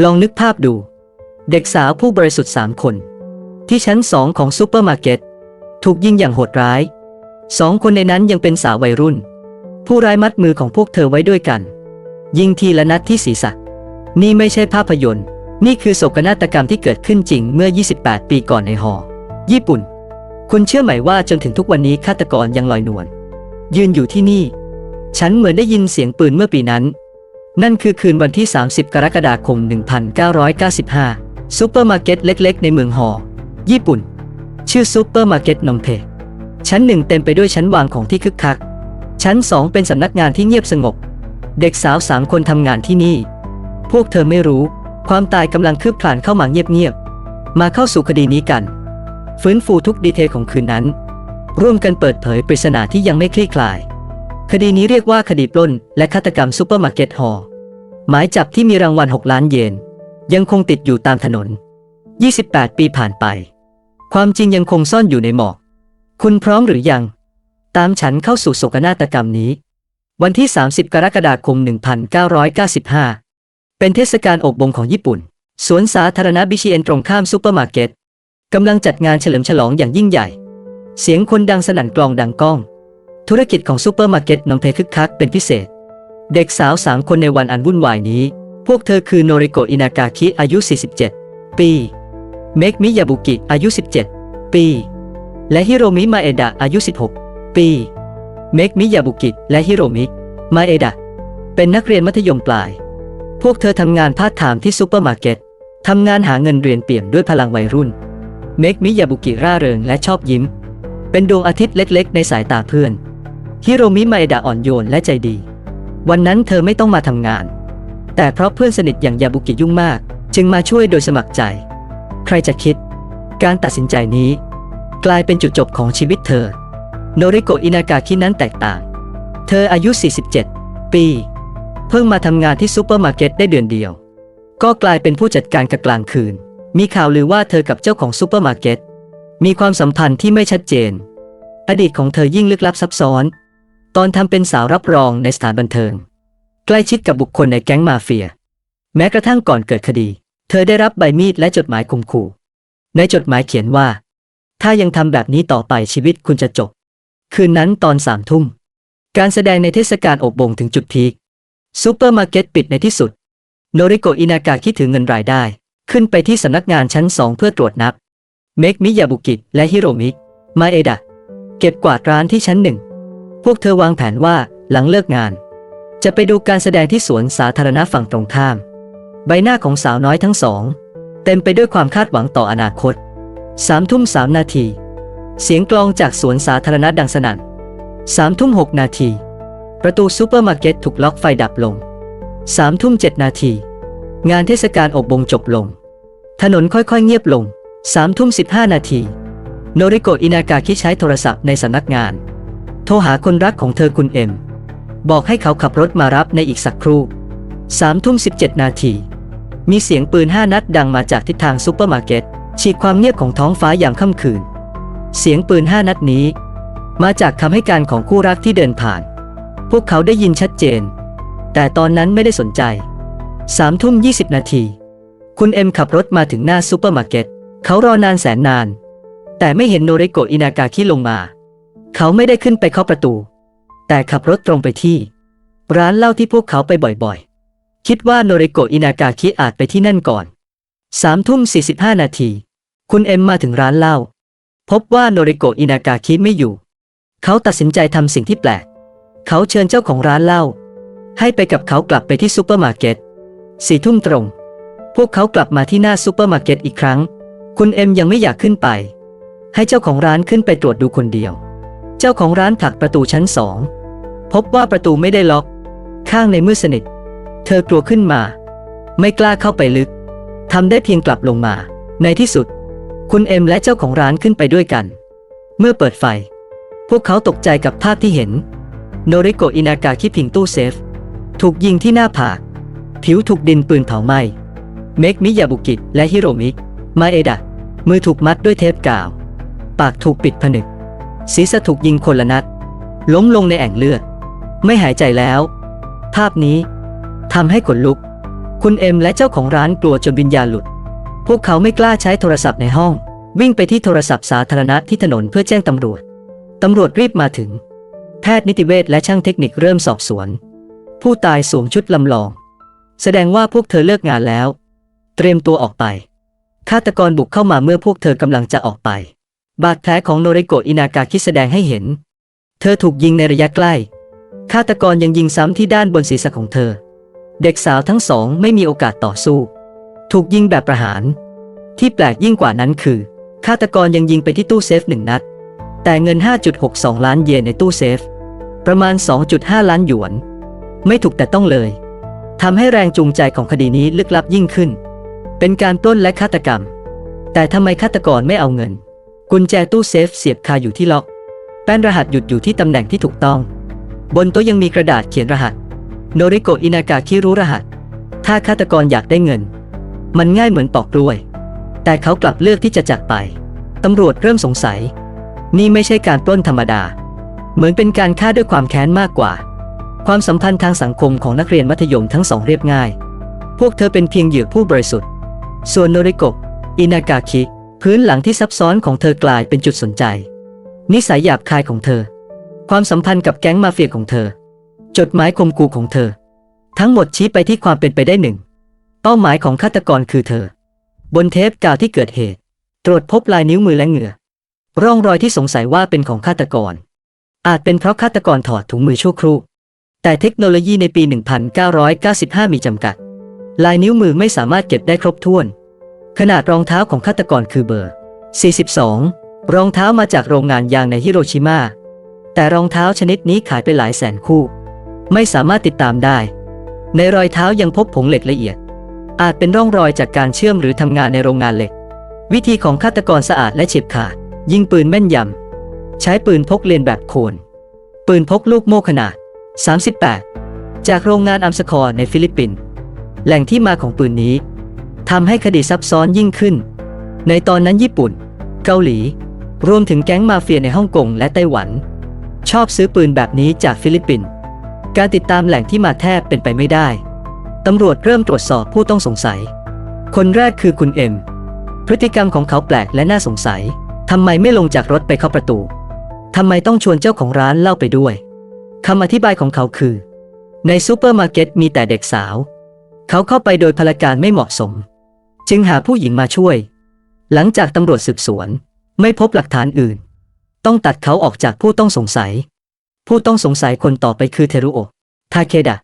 ลองนึกภาพดู เด็กสาวผู้บริสุทธิ์สามคน ที่ชั้นสองของซูเปอร์มาร์เก็ต ถูกยิงอย่างโหดร้ายสองคนในนั้นยังเป็นสาววัยรุ่น ผู้ร้ายมัดมือของพวกเธอไว้ด้วยกัน ยิงทีละนัดที่ศีรษะ นี่ไม่ใช่ภาพยนตร์ นี่คือโศกนาฏกรรมที่เกิดขึ้นจริงเมื่อ 28 ปีก่อนในหอ ญี่ปุ่น คุณเชื่อไหมว่าจนถึงทุกวันนี้ฆาตกรยังลอยนวลยืนอยู่ที่นี่ ฉันเหมือนได้ยินเสียงปืนเมื่อปีนั้น นั่นคือคืนวันที่ 30 กรกฎาคม 1995 ซูเปอร์มาร์เก็ตเล็กๆ ในเมืองหอญี่ปุ่น ชื่อซูเปอร์มาร์เก็ตนมเพ ชั้นหนึ่งเต็มไปด้วยชั้นวางของที่คึกคัก ชั้นสองเป็นสำนักงานที่เงียบสงบ เด็กสาวสามคนทำงานที่นี่ พวกเธอไม่รู้ ความตายกำลังคืบคลานเข้ามาเงียบๆ มาเข้าสู่คดีนี้กัน ฟื้นฟูทุกดีเทลของคืนนั้น ร่วมกันเปิดเผยปริศนาที่ยังไม่คลี่คลาย คดีนี้เรียกว่าคดีปล้น และฆาตกรรมซูเปอร์มาร์เก็ตฮอลหมายจับที่มีรางวัล 6 ล้านเยน ยังคงติดอยู่ตามถนน 28 ปีผ่านไป ความจริงยังคงซ่อนอยู่ในหมอก คุณพร้อมหรือยัง ตามฉันเข้าสู่โศกนาฏกรรมนี้ วันที่ 30 กรกฎาคม 1995 เป็นเทศกาลอบบงของญี่ปุ่น สวนสาธารณะบิชิเอ็นตรงข้ามซูเปอร์มาร์เก็ตกำลังจัดงานเฉลิมฉลองอย่างยิ่งใหญ่ เสียงคนดังสนั่นกลองดังก้อง ธุรกิจของซูเปอร์มาร์เก็ตนมเพคึกคักเป็นพิเศษ เด็กสาวสามคนในวันอันวุ่นวายนี้ พวกเธอคือโนริโกะอินากาคิอายุ 47 ปี เมกมิยาบุกิอายุ 17 ปี และฮิโรมิมาเอดะอายุ 16 ปี เมกมิยาบุกิและฮิโรมิมาเอดะเป็นนักเรียนมัธยมปลาย พวกเธอทำงานพาร์ทไทม์ที่ซูเปอร์มาร์เก็ตทำงานหาเงินเรียนเปี่ยมด้วยพลังวัยรุ่น เมกมิยาบุกิร่าเริงและชอบยิ้ม เป็นดวงอาทิตย์เล็กๆ ในสายตาเพื่อน ฮิโรมิมาเอดะอ่อนโยนและใจดี วันนั้นเธอไม่ต้องมาทำงาน แต่เพราะเพื่อนสนิทอย่างยาบุกิยุ่งมาก จึงมาช่วยโดยสมัครใจ ใครจะคิด การตัดสินใจนี้ กลายเป็นจุดจบของชีวิตเธอ โนริโกะอินากาคินั้นแตกต่าง เธออายุ 47 ปี เพิ่งมาทำงานที่ซูเปอร์มาร์เก็ตได้เดือนเดียว ก็กลายเป็นผู้จัดการกะกลางคืน มีข่าวลือว่าเธอกับเจ้าของซูเปอร์มาร์เก็ตมีความสัมพันธ์ที่ไม่ชัดเจน อดีตของเธอยิ่งลึกลับซับซ้อน ตอนทำเป็นสาวรับรองในสถานบันเทิง ใกล้ชิดกับบุคคลในแก๊งมาเฟีย แม้กระทั่งก่อนเกิดคดี เธอได้รับใบมีดและจดหมายข่มขู่ ในจดหมายเขียนว่า ถ้ายังทำแบบนี้ต่อไปชีวิตคุณจะจบ คืนนั้นตอนสามทุ่ม การแสดงในเทศกาลอบบงถึงจุดพีคซูเปอร์มาร์เก็ตปิดในที่สุด โนริโกอินากาคิดถึงเงินรายได้ ขึ้นไปที่สำนักงานชั้นสองเพื่อตรวจนับ เมกมิยาบุกิและฮิโรมิมาเอดะเก็บกวาดร้านที่ชั้นหนึ่ง พวกเธอวางแผนว่าหลังเลิกงาน จะไปดูการแสดงที่สวนสาธารณะฝั่งตรงข้าม ใบหน้าของสาวน้อยทั้งสอง เต็มไปด้วยความคาดหวังต่ออนาคตสามทุ่มสามนาที เสียงกลองจากสวนสาธารณะดังสนั่นสามทุ่มหกนาที ประตูซูเปอร์มาร์เก็ตถูกล็อกไฟดับลงสามทุ่มเจ็ดนาที งานเทศกาลอบบงจบลง ถนนค่อยๆเงียบลงสามทุ่มสิบห้านาที โนริโกะอินากาคิใช้โทรศัพท์ในสำนักงาน โทรหาคนรักของเธอคุณเอ็ม บอกให้เขาขับรถมารับในอีกสักครู่สามทุ่มสิบเจ็ดนาที มีเสียงปืนห้านัดดังมาจากทิศทางซูเปอร์มาร์เก็ตฉีกความเงียบของท้องฟ้ายามค่ำคืน เสียงปืนห้านัดนี้ มาจากคำให้การของคู่รักที่เดินผ่าน พวกเขาได้ยินชัดเจน แต่ตอนนั้นไม่ได้สนใจสามทุ่มยี่สิบนาทีคุณเอ็มขับรถมาถึงหน้าซูเปอร์มาร์เก็ต เขารอนานแสนนาน แต่ไม่เห็นโนริโกอินากาคิลงมา เขาไม่ได้ขึ้นไปเคาะประตู แต่ขับรถตรงไปที่ ร้านเหล้าที่พวกเขาไปบ่อยๆ คิดว่าโนริโกะอินากาคิอาจไปที่นั่นก่อนสามทุ่มสี่สิบห้านาที คุณเอ็มมาถึงร้านเหล้าพบว่าโนริโกะอินากาคิไม่อยู่ เขาตัดสินใจทำสิ่งที่แปลก เขาเชิญเจ้าของร้านเหล้าให้ไปกับเขากลับไปที่ซูเปอร์มาร์เก็ตสี่ทุ่มตรง พวกเขากลับมาที่หน้าซูเปอร์มาร์เก็ตอีกครั้ง คุณเอ็มยังไม่อยากขึ้นไป ให้เจ้าของร้านขึ้นไปตรวจดูคนเดียว เจ้าของร้านผลักประตูชั้นสอง พบว่าประตูไม่ได้ล็อก ข้างในมืดสนิท เธอกลัวขึ้นมา ไม่กล้าเข้าไปลึกทำได้เพียงกลับลงมา ในที่สุด คุณเอ็มและเจ้าของร้านขึ้นไปด้วยกัน เมื่อเปิดไฟ พวกเขาตกใจกับภาพที่เห็น โนริโกอินากาคิพิงตู้เซฟ ถูกยิงที่หน้าผาก ผิวถูกดินปืนเผาไหม้ เมกมิยาบุกิและฮิโรมิมาเอดะมือถูกมัดด้วยเทปกาว ปากถูกปิดผนึก ศีรษะถูกยิงคนละนัด ล้มลงในแอ่งเลือด ไม่หายใจแล้ว ภาพนี้ทำให้ขนลุก คุณเอ็มและเจ้าของร้านกลัวจนวิญญาณหลุด พวกเขาไม่กล้าใช้โทรศัพท์ในห้อง วิ่งไปที่โทรศัพท์สาธารณะที่ถนนเพื่อแจ้งตำรวจ ตำรวจรีบมาถึง แพทย์นิติเวชและช่างเทคนิคเริ่มสอบสวน ผู้ตายสวมชุดลำลอง แสดงว่าพวกเธอเลิกงานแล้ว เตรียมตัวออกไปฆาตกรบุกเข้ามาเมื่อพวกเธอกำลังจะออกไป บาดแผลของโนริโกะอินากาคิแสดงให้เห็น เธอถูกยิงในระยะใกล้ ฆาตกรยังยิงซ้ำที่ด้านบนศีรษะของเธอ เด็กสาวทั้งสองไม่มีโอกาสต่อสู้ ถูกยิงแบบประหาร ที่แปลกยิ่งกว่านั้นคือ ฆาตกรยังยิงไปที่ตู้เซฟหนึ่งนัด แต่เงิน 5.62 ล้านเยนในตู้เซฟ ประมาณ 2.5 ล้านหยวน ไม่ถูกแต่ต้องเลยทำให้แรงจูงใจของคดีนี้ลึกลับยิ่งขึ้น เป็นการปล้นและฆาตกรรม แต่ทำไมฆาตกรไม่เอาเงิน กุญแจตู้เซฟเสียบคาอยู่ที่ล็อก แป้นรหัสหยุดอยู่ที่ตำแหน่งที่ถูกต้อง บนโต๊ะยังมีกระดาษเขียนรหัส โนริโกะอินากาคิรู้รหัส ถ้าฆาตกรอยากได้เงิน มันง่ายเหมือนปอกกล้วย แต่เขากลับเลือกที่จะจากไป ตำรวจเริ่มสงสัย นี่ไม่ใช่การปล้นธรรมดา เหมือนเป็นการฆ่าด้วยความแค้นมากกว่า ความสัมพันธ์ทางสังคมของนักเรียนมัธยมทั้งสองเรียบง่าย พวกเธอเป็นเพียงเหยื่อผู้บริสุทธิ์ ส่วนโนริโกะอินากาคิ พื้นหลังที่ซับซ้อนของเธอกลายเป็นจุดสนใจ นิสัยหยาบคายของเธอ ความสัมพันธ์กับแก๊งมาเฟียของเธอ จดหมายคมกูของเธอ ทั้งหมดชี้ไปที่ความเป็นไปได้หนึ่ง เป้าหมายของฆาตกรคือเธอ บนเทปกาวที่เกิดเหตุ ตรวจพบลายนิ้วมือและเหงื่อ ร่องรอยที่สงสัยว่าเป็นของฆาตกร อาจเป็นเพราะฆาตกรถอดถุงมือชั่วครู่ แต่เทคโนโลยีในปี 1995 มีจำกัด ลายนิ้วมือไม่สามารถเก็บได้ครบถ้วน ขนาดรองเท้าของฆาตกรคือเบอร์ 42 รองเท้ามาจากโรงงานยางในฮิโรชิมา แต่รองเท้าชนิดนี้ขายไปหลายแสนคู่ ไม่สามารถติดตามได้ ในรอยเท้ายังพบผงเหล็กละเอียด อาจเป็นร่องรอยจากการเชื่อมหรือทำงานในโรงงานเหล็ก วิธีของฆาตกรสะอาดและเฉียบขาด ยิงปืนแม่นยำ ใช้ปืนพกเลียนแบบโคน ปืนพกลูกโม่ขนาด 38 จากโรงงานอัมสคอร์ในฟิลิปปินส์แหล่งที่มาของปืนนี้ ทำให้คดีซับซ้อนยิ่งขึ้น ในตอนนั้นญี่ปุ่น เกาหลี รวมถึงแก๊งมาเฟียในฮ่องกงและไต้หวัน ชอบซื้อปืนแบบนี้จากฟิลิปปินส์การติดตามแหล่งที่มาแทบเป็นไปไม่ได้ ตำรวจเริ่มตรวจสอบผู้ต้องสงสัย คนแรกคือคุณเอ็ม พฤติกรรมของเขาแปลกและน่าสงสัย ทำไมไม่ลงจากรถไปเข้าประตู ทำไมต้องชวนเจ้าของร้านเล่าไปด้วย คำอธิบายของเขาคือ ในซูเปอร์มาร์เก็ตมีแต่เด็กสาว เขาเข้าไปโดยพลการไม่เหมาะสม จึงหาผู้หญิงมาช่วย หลังจากตำรวจสืบสวน ไม่พบหลักฐานอื่น ต้องตัดเขาออกจากผู้ต้องสงสัย ผู้ต้องสงสัยคนต่อไปคือเทรุโอทาเคดะ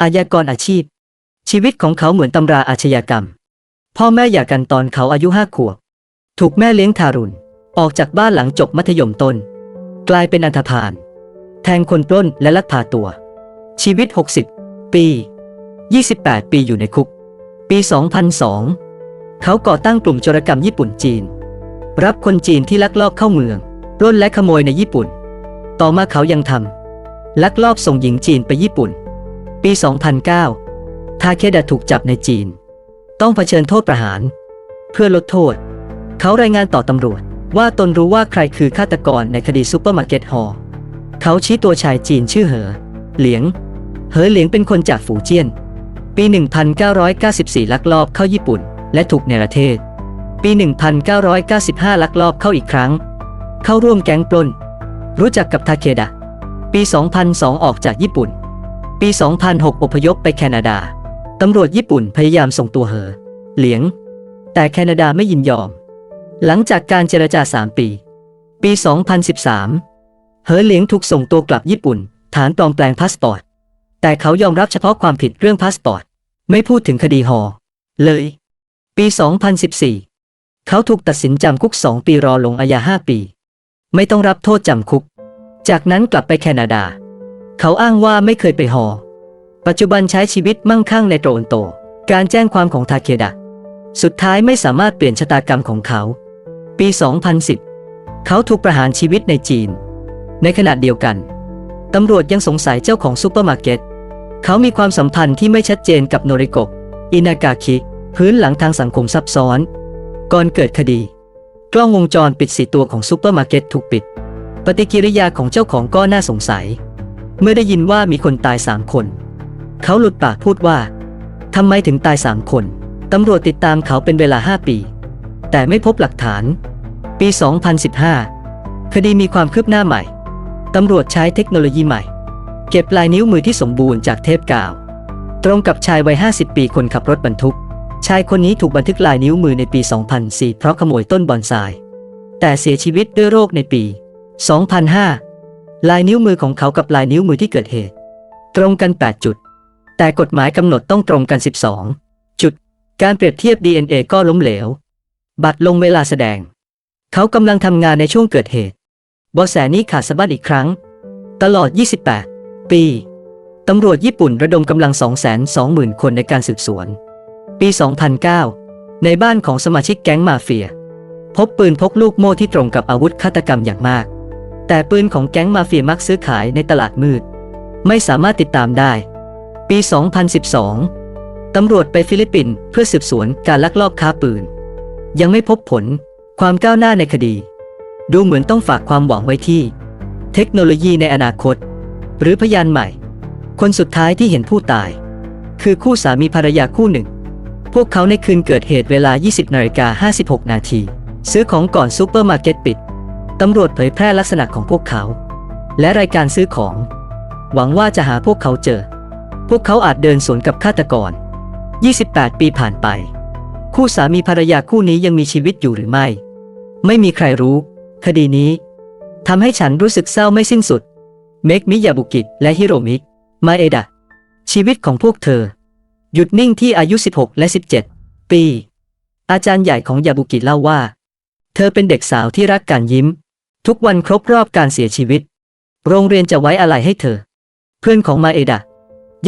อาญากรอาชีพ ชีวิตของเขาเหมือนตำราอาชญากรรม พ่อแม่หย่ากันตอนเขาอายุห้าขวบ ถูกแม่เลี้ยงทารุณ ออกจากบ้านหลังจบมัธยมต้น กลายเป็นอันธพาล แทงคนปล้นและลักพาตัว ชีวิต 60 ปี 28 ปีอยู่ในคุก ปี 2002 เขาก่อตั้งกลุ่มโจรกรรมญี่ปุ่นจีน รับคนจีนที่ลักลอบเข้าเมืองปล้นและขโมยในญี่ปุ่น ต่อมาเขายังทำลักลอบส่งหญิงจีนไปญี่ปุ่น ปี 2009 ทาเคดะถูกจับในจีน ต้องเผชิญโทษประหาร เพื่อลดโทษ เขารายงานต่อตำรวจว่าตนรู้ว่าใครคือฆาตกรในคดีซูเปอร์มาร์เก็ตฮอลเขาชี้ตัวชายจีนชื่อเหอ เหลียง เหอเหลียงเป็นคนจากฝูเจี้ยน ปี 1994 ลักลอบเข้าญี่ปุ่น และถูกเนรเทศ ปี 1995 ลักลอบเข้าอีกครั้ง เข้าร่วมแก๊งปล้น รู้จักกับทาเคดะ ปี 2002 ออกจากญี่ปุ่น ปี 2006 อพยพไปแคนาดา ตำรวจญี่ปุ่นพยายามส่งตัวเหอ เหลียง แต่แคนาดาไม่ยินยอม หลังจากการเจรจา 3 ปี ปี 2013 เหอเหลียงถูกส่งตัวกลับญี่ปุ่น ฐานปลอมแปลงพาสปอร์ต แต่เขายอมรับเฉพาะความผิดเรื่องพาสปอร์ต ไม่พูดถึงคดีฮอเลย ปี 2014 เขาถูกตัดสินจำคุก 2 ปีรอลงอาญา 5 ปี ไม่ต้องรับโทษจำคุก จากนั้นกลับไปแคนาดา เขาอ้างว่าไม่เคยไปฮอปัจจุบันใช้ชีวิตมั่งคั่งในโตรอนโต การแจ้งความของทาเคดะ สุดท้ายไม่สามารถเปลี่ยนชะตากรรมของเขา ปี 2010 เขาถูกประหารชีวิตในจีน ในขณะเดียวกัน ตำรวจยังสงสัยเจ้าของซูเปอร์มาร์เก็ต เขามีความสัมพันธ์ที่ไม่ชัดเจนกับโนริโกะอินากาคิ พื้นหลังทางสังคมซับซ้อน ก่อนเกิดคดี กล้องวงจรปิดสีตัวของซูเปอร์มาร์เก็ตถูกปิด ปฏิกิริยาของเจ้าของก็น่าสงสัย เมื่อได้ยินว่ามีคนตายสามคน เขาหลุดปากพูดว่าทำไมถึงตายสามคน ตำรวจติดตามเขาเป็นเวลา 5 ปี แต่ไม่พบหลักฐาน ปี 2015 คดีมีความคืบหน้าใหม่ ตำรวจใช้เทคโนโลยีใหม่ เก็บลายนิ้วมือที่สมบูรณ์จากเทปกาว ตรงกับชายวัย 50 ปีคนขับรถบรรทุก ชายคนนี้ถูกบันทึกลายนิ้วมือในปี 2004 เพราะขโมยต้นบอนไซแต่เสียชีวิตด้วยโรคในปี 2005 ลายนิ้วมือของเขากับลายนิ้วมือที่เกิดเหตุ ตรงกัน 8 จุด แต่กฎหมายกำหนดต้องตรงกัน 12 จุด การเปรียบเทียบ DNA ก็ล้มเหลว บัตรลงเวลาแสดง เขากำลังทำงานในช่วงเกิดเหตุบาะแสนี้ขาดสะบัดอีกครั้ง ตลอด 28 ปี ตำรวจญี่ปุ่นระดมกำลัง 220,000 คนในการสืบสวน ปี 2009 ในบ้านของสมาชิกแก๊งมาเฟีย พบปืนพกลูกโม่ที่ตรงกับอาวุธฆาตกรรมอย่างมาก แต่ปืนของแก๊งมาเฟียมักซื้อขายในตลาดมืด ไม่สามารถติดตามได้ ปี 2012 ตำรวจไปฟิลิปปินส์เพื่อสืบสวนการลักลอบค้าปืน ยังไม่พบผลความก้าวหน้าในคดี ดูเหมือนต้องฝากความหวังไว้ที่ เทคโนโลยีในอนาคต หรือพยานใหม่ คนสุดท้ายที่เห็นผู้ตาย คือคู่สามีภรรยาคู่หนึ่ง พวกเขาในคืนเกิดเหตุเวลา 20นาฬิกา56 นาที ซื้อของก่อนซูเปอร์มาร์เก็ตปิด ตำรวจเผยแพร่ลักษณะของพวกเขา และรายการซื้อของ หวังว่าจะหาพวกเขาเจอ พวกเขาอาจเดินสวนกับฆาตกร 28 ปีผ่านไป คู่สามีภรรยาคู่นี้ยังมีชีวิตอยู่หรือไม่ ไม่มีใครรู้ คดีนี้ทำให้ฉันรู้สึกเศร้าไม่สิ้นสุด เมกมิยาบุกิและฮิโรมิมาเอดะชีวิตของพวกเธอ หยุดนิ่งที่อายุ 16 และ 17 ปี อาจารย์ใหญ่ของยาบุกิเล่าว่า เธอเป็นเด็กสาวที่รักการยิ้ม ทุกวันครบรอบการเสียชีวิต โรงเรียนจะไว้อะไรให้เธอ เพื่อนของมาเอดะ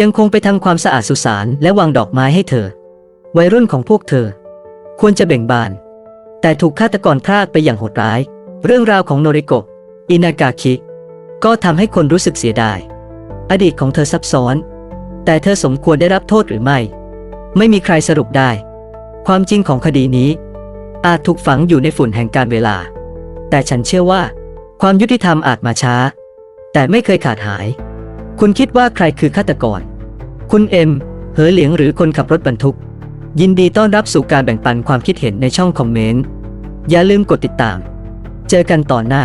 ยังคงไปทำความสะอาดสุสานและวางดอกไม้ให้เธอ วัยรุ่นของพวกเธอ ควรจะเบ่งบาน แต่ถูกฆาตกรพรากไปอย่างโหดร้าย เรื่องราวของโนริโกะอินากาคิ ก็ทำให้คนรู้สึกเสียดาย อดีตของเธอซับซ้อน แต่เธอสมควรได้รับโทษหรือไม่ ไม่มีใครสรุปได้ ความจริงของคดีนี้ อาจถูกฝังอยู่ในฝุ่นแห่งการเวลา แต่ฉันเชื่อว่า ความยุติธรรมอาจมาช้า แต่ไม่เคยขาดหาย คุณคิดว่าใครคือฆาตกร คุณเอ็ม เหอเหลียงหรือคนขับรถบรรทุก ยินดีต้อนรับสู่การแบ่งปันความคิดเห็นในช่องคอมเมนต์ อย่าลืมกดติดตาม เจอกันต่อนหน้า